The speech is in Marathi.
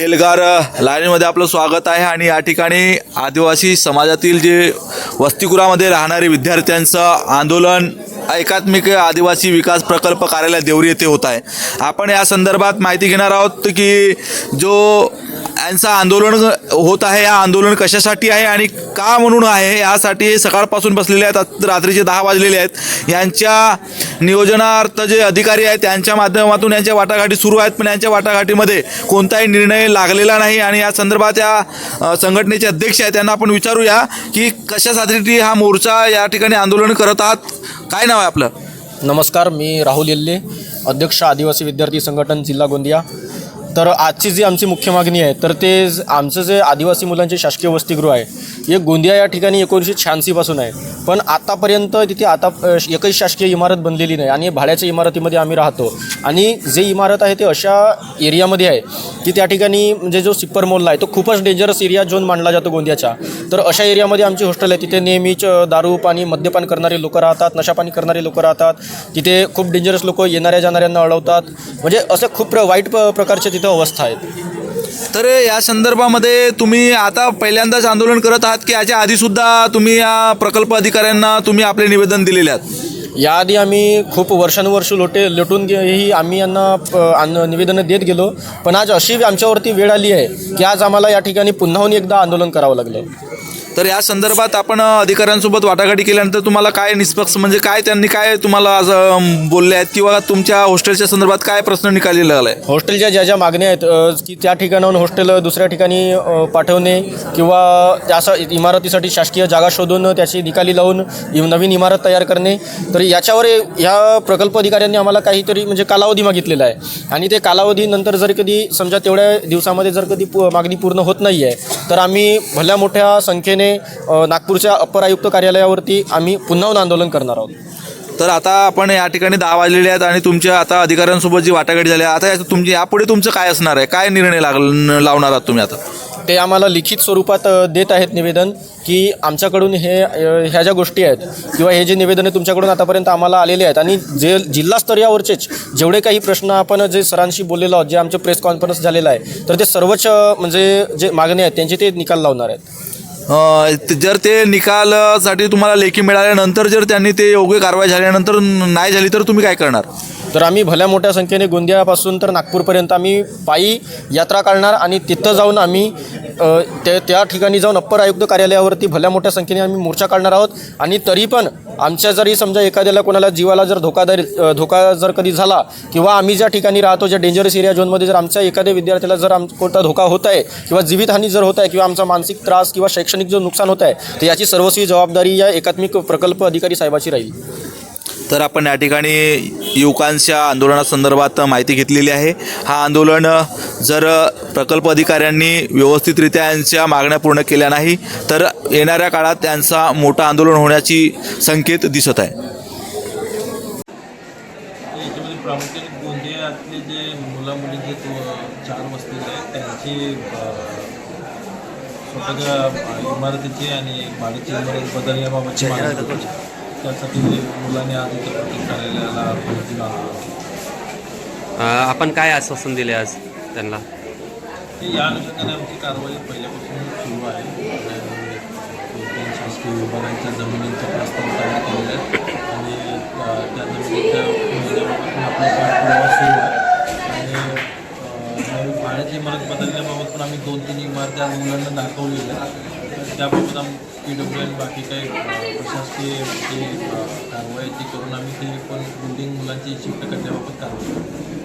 एल्गार लाईनमध्ये आपलं स्वागत आहे आणि या ठिकाणी आदिवासी समाजातील जे वसतिगृहामध्ये राहणारे विद्यार्थ्यांचं आंदोलन एकात्मिक आदिवासी विकास प्रकल्प कार्यालय देवरी येथे होत आहे. आपण या संदर्भात माहिती घेणार आहोत की जो यांचं आंदोलन होत आहे या आंदोलन कशासाठी आहे आणि का म्हणून आहे यासाठी सकाळपासून बसलेले आहेत रात्रीचे दहा वाजलेले आहेत. यांच्या नियोजनार्थ जे अधिकारी आहेत त्यांच्या माध्यमातून यांच्या वाटाघाटी सुरू आहेत पण यांच्या वाटाघाटीमध्ये कोणताही निर्णय लागलेला नाही आणि या संदर्भात या संघटनेचे अध्यक्ष आहेत त्यांना आपण विचारूया की कशासाठी हा मोर्चा या ठिकाणी आंदोलन करत आहात? काय नाव आहे आपलं? नमस्कार मी राहुल येल्ले अध्यक्ष आदिवासी विद्यार्थी संघटन जिल्हा गोंदिया. तर आजची जी आमची मुख्य मागणी आहे तर ते आमचं जे आदिवासी मुलांचे शासकीय वसतिगृह आहे हे गोंदिया या ठिकाणी एकोणीसशे शहाऐंशीपासून आहे. पण आतापर्यंत तिथे आता एकही शासकीय इमारत बनलेली नाही आणि भाड्याच्या इमारतीमध्ये आम्ही राहतो. आणि जे इमारत आहे ते अशा एरियामध्ये आहे की त्या ठिकाणी म्हणजे जो सिप्पर मोल्ला आहे तो खूपच डेंजरस एरिया झोन मानला जातो गोंदियाच्या. तर अशा एरियामध्ये आमची हॉस्टेल आहे. तिथे नेहमीच दारू पाणी मद्यपान करणारे लोकं राहतात नशापाणी करणारे लोकं राहतात. तिथे खूप डेंजरस लोक येणाऱ्या जाणाऱ्यांना अडवतात. म्हणजे असं खूप प्र वाईट प प्रकारच्या तिथं अवस्था आहेत. तर या संदर्भामध्ये तुम्ही आता पहिल्यांदाच आंदोलन करत आहात की याच्या आधीसुद्धा तुम्ही या प्रकल्प अधिकाऱ्यांना तुम्ही आपले निवेदन दिलेले आहात? याआधी आम्ही खूप वर्षानुवर्ष लोटे लोटून ही आम्ही यांना प- निवेदनं देत गेलो. पण आज अशी आमच्यावरती वेळ आली आहे की आज आम्हाला या ठिकाणी पुन्हाहून एकदा आंदोलन करावं लागलं. तर या संदर्भात आपण अधिकाऱ्यांसोबत वाटाघाटी केल्यानंतर तुम्हाला काय निष्पक्ष म्हणजे काय त्यांनी काय तुम्हाला असं बोलले आहेत किंवा तुमच्या हॉस्टेलच्या संदर्भात काय प्रश्न निकाली लागला आहे हॉस्टेलच्या ज्या ज्या मागण्या आहेत की त्या ठिकाणाहून हॉस्टेल दुसऱ्या ठिकाणी पाठवणे किंवा त्या इमारतीसाठी शासकीय जागा शोधून त्याची निकाली लावून नवीन इमारत तयार करणे. तर याच्यावर ह्या प्रकल्प अधिकाऱ्यांनी आम्हाला काहीतरी म्हणजे कालावधी मागितलेला आहे. आणि ते कालावधीनंतर जर कधी समजा तेवढ्या दिवसामध्ये जर कधी मागणी पूर्ण होत नाही आहे तर आम्ही भल्या मोठ्या संख्येने नागपूरच्या अप्पर आयुक्त कार्यालयावरती आम्ही पुन्हाहून आंदोलन करणार आहोत. तर आता आपण या ठिकाणी दहा वाजलेले आहेत आणि तुमच्या आता अधिकाऱ्यांसोबत जी वाटाघाटी झाली आहे, आता तुमची यापुढे तुमचं काय असणार आहे? काय निर्णय लाग लावणार आहात तुम्ही आता? ते आम्हाला लिखित स्वरूपात देत आहेत निवेदन की आमच्याकडून हे ह्या ज्या गोष्टी आहेत किंवा हे जे निवेदन तुमच्याकडून आतापर्यंत आम्हाला आलेले आहेत आणि जे जिल्हा स्तरावरचेच जेवढे काही प्रश्न आपण जे सरांशी बोललेलो आहोत जे आमचे प्रेस कॉन्फरन्स झालेलं आहे तर ते सर्वच म्हणजे जे मागणी आहेत त्यांचे ते निकाल लावणार आहेत. जर ते निकालासाठी तुम्हाला लेखी मिळाल्यानंतर जर त्यांनी ते योग्य कारवाई झाल्यानंतर नाही झाली तर तुम्ही काय करणार? तर आम्ही भल्या मोठ्या संख्येने गोंदियापासून तर नागपूरपर्यंत आम्ही पायी यात्रा काढणार आणि तिथं जाऊन आम्ही ते त्या ठिकाणी जाऊन अप्पर आयुक्त कार्यालयावरती भल्या मोठ्या संख्येने आम्ही मोर्चा काढणार आहोत. आणि तरी पण आमच्या जरी समजा एखाद्याला कोणाला जीवाला जर धोकादारी धोका जर कधी झाला किंवा आम्ही ज्या ठिकाणी राहतो ज्या डेंजरस एरिया झोनमध्ये जर आमच्या एखाद्या विद्यार्थ्याला जर आम कोणता धोका होत आहे किंवा जीवितहानी जर होत आहे किंवा आमचा मानसिक त्रास किंवा शैक्षणिक जो नुकसान होत आहे तर याची सर्वस्वी जबाबदारी या एकात्मिक प्रकल्प अधिकारी साहेबाची राहील. तर आपण या ठिकाणी युवकांच्या आंदोलनासंदर्भात माहिती घेतलेली आहे. हा आंदोलन जर प्रकल्प अधिकाऱ्यांनी व्यवस्थितरित्या यांच्या मागण्या पूर्ण केल्या नाही तर येणाऱ्या काळात त्यांचा मोठं आंदोलन होण्याची संकेत दिसत आहे. प्रामुख्याने गोंदियातले जे मुला मुलींचे चार वस्ती आहेत त्यांची स्वतःच्या इमारतीची आणि भाड्याची इमारत बदलण्याबाबतची मागणी त्यासाठी मुलांनी आज इथं प्रत्येक कार्यालयाला भेट दिला. अ, आपण काय आश्वासन दिले आज त्यांना? या अनुषंगाने आमची कारवाई पहिल्यापासून सुरू आहे. शासकीय विभागांच्या जमिनींचे प्रस्ताव तयार केलेले आहेत आणि त्या जमिनीच्या मिळण्याबाबत पण आपला पाठपुरावा सुरू आहे. आणि भाड्याची इमारत बदलण्याबाबत पण आम्ही दोन तीन इमारती आज मुलांना दाखवलेल्या त्याबाबत आम्ही पी डब्ल्यू एन बाकी काही प्रशासकीय जी कारवाई ती करून आम्ही ते पण बिल्डिंग मुलांची शिफ्ट करण्याबाबत कारवाई करू.